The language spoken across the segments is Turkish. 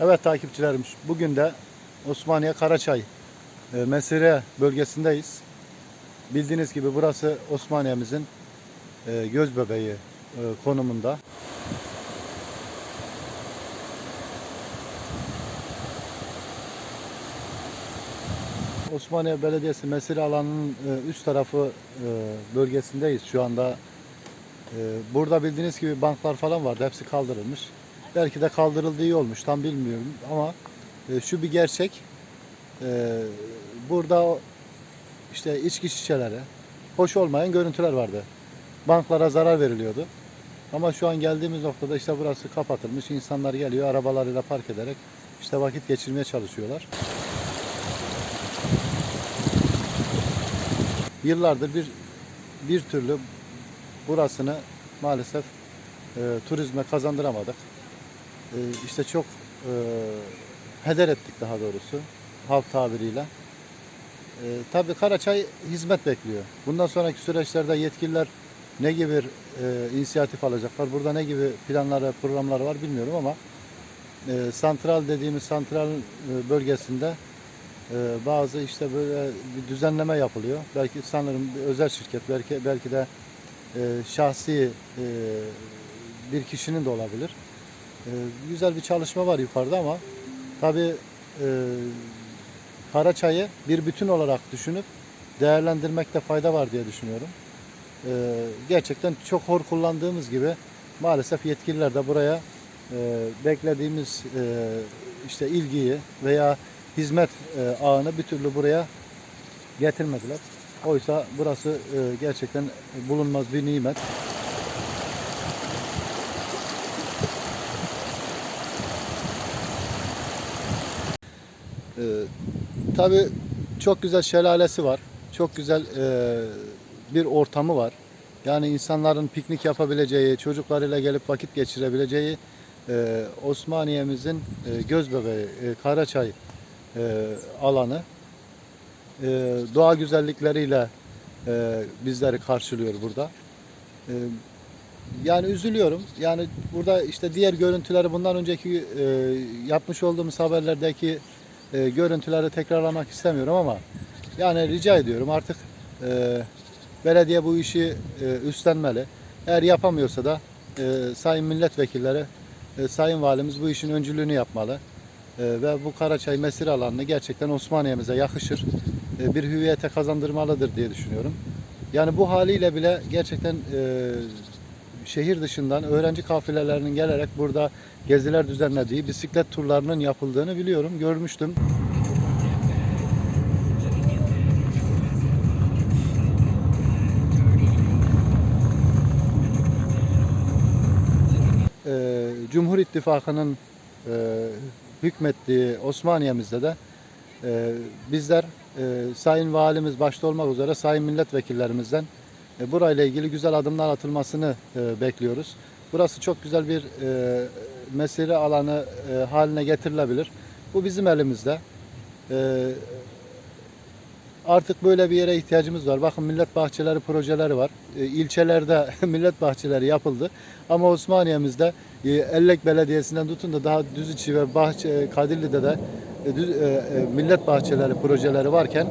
Evet takipçilerim bugün de Osmaniye Karaçay e, Mesire bölgesindeyiz. Bildiğiniz gibi burası Osmaniye'mizin e, göz bebeği e, konumunda. Osmaniye Belediyesi Mesire alanının e, üst tarafı e, bölgesindeyiz şu anda. Burada bildiğiniz gibi banklar falan vardı. Hepsi kaldırılmış. Belki de kaldırıldığı iyi olmuş. Tam bilmiyorum ama e, şu bir gerçek. E, Burada işte içki şişeleri, hoş olmayan görüntüler vardı. Banklara zarar veriliyordu. Ama şu an geldiğimiz noktada işte burası kapatılmış. İnsanlar geliyor arabalarıyla park ederek işte vakit geçirmeye çalışıyorlar. Yıllardır bir bir türlü burasını maalesef e, turizme kazandıramadık. E, işte çok e, heder ettik daha doğrusu halk tabiriyle. E, tabii Karaçay hizmet bekliyor. Bundan sonraki süreçlerde yetkililer ne gibi e, inisiyatif alacaklar, burada ne gibi planları, programları var bilmiyorum ama e, santral dediğimiz santral e, bölgesinde e, bazı işte böyle bir düzenleme yapılıyor. Belki sanırım bir özel şirket, belki belki de e, şahsi e, bir kişinin de olabilir. E, güzel bir çalışma var yukarıda ama tabii e, Karaçay'ı bir bütün olarak düşünüp değerlendirmekte fayda var diye düşünüyorum. E, gerçekten çok hor kullandığımız gibi maalesef yetkililer de buraya e, beklediğimiz e, işte ilgiyi veya hizmet e, ağını bir türlü buraya getirmediler. Oysa burası e, gerçekten bulunmaz bir nimet. Ee, tabii çok güzel şelalesi var. Çok güzel e, bir ortamı var. Yani insanların piknik yapabileceği, çocuklarıyla gelip vakit geçirebileceği e, Osmaniye'mizin e, göz bebeği e, Karaçay e, alanı. E, doğa güzellikleriyle e, bizleri karşılıyor burada. E, yani üzülüyorum. Yani burada işte diğer görüntüleri bundan önceki e, yapmış olduğumuz haberlerdeki e, görüntüleri tekrarlamak istemiyorum ama yani rica ediyorum artık e, belediye bu işi e, üstlenmeli. Eğer yapamıyorsa da e, sayın milletvekilleri, e, sayın valimiz bu işin öncülüğünü yapmalı. E, ve bu Karaçay mesir alanını gerçekten Osmaniye'mize yakışır e, bir hüviyete kazandırmalıdır diye düşünüyorum. Yani bu haliyle bile gerçekten e, şehir dışından öğrenci kafilelerinin gelerek burada geziler düzenlediği, bisiklet turlarının yapıldığını biliyorum, görmüştüm. Ee, Cumhur İttifakı'nın e, hükmettiği Osmaniye'mizde de e, bizler e, Sayın Valimiz başta olmak üzere Sayın Milletvekillerimizden e, burayla ilgili güzel adımlar atılmasını e, bekliyoruz. Burası çok güzel bir e, mesire alanı e, haline getirilebilir. Bu bizim elimizde. Artık böyle bir yere ihtiyacımız var. Bakın millet bahçeleri projeleri var. E, ilçelerde millet bahçeleri yapıldı. Ama Osmaniye'mizde e, Ellek Belediyesi'nden tutun da daha Düziçi ve Bahçe, Kadirli'de de millet bahçeleri projeleri varken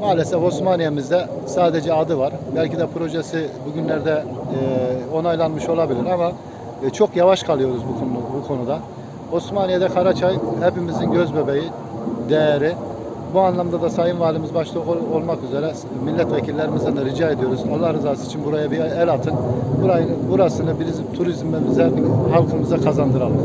maalesef Osmaniye'mizde sadece adı var. Belki de projesi bugünlerde e, onaylanmış olabilir ama e, çok yavaş kalıyoruz bu, konu, bu konuda. Osmaniye'de Karaçay hepimizin göz bebeği, değeri. Bu anlamda da Sayın Valimiz başta ol- olmak üzere milletvekillerimizden de rica ediyoruz. Allah rızası için buraya bir el atın. Burayı, burasını bizim turizmimize, halkımıza kazandıralım.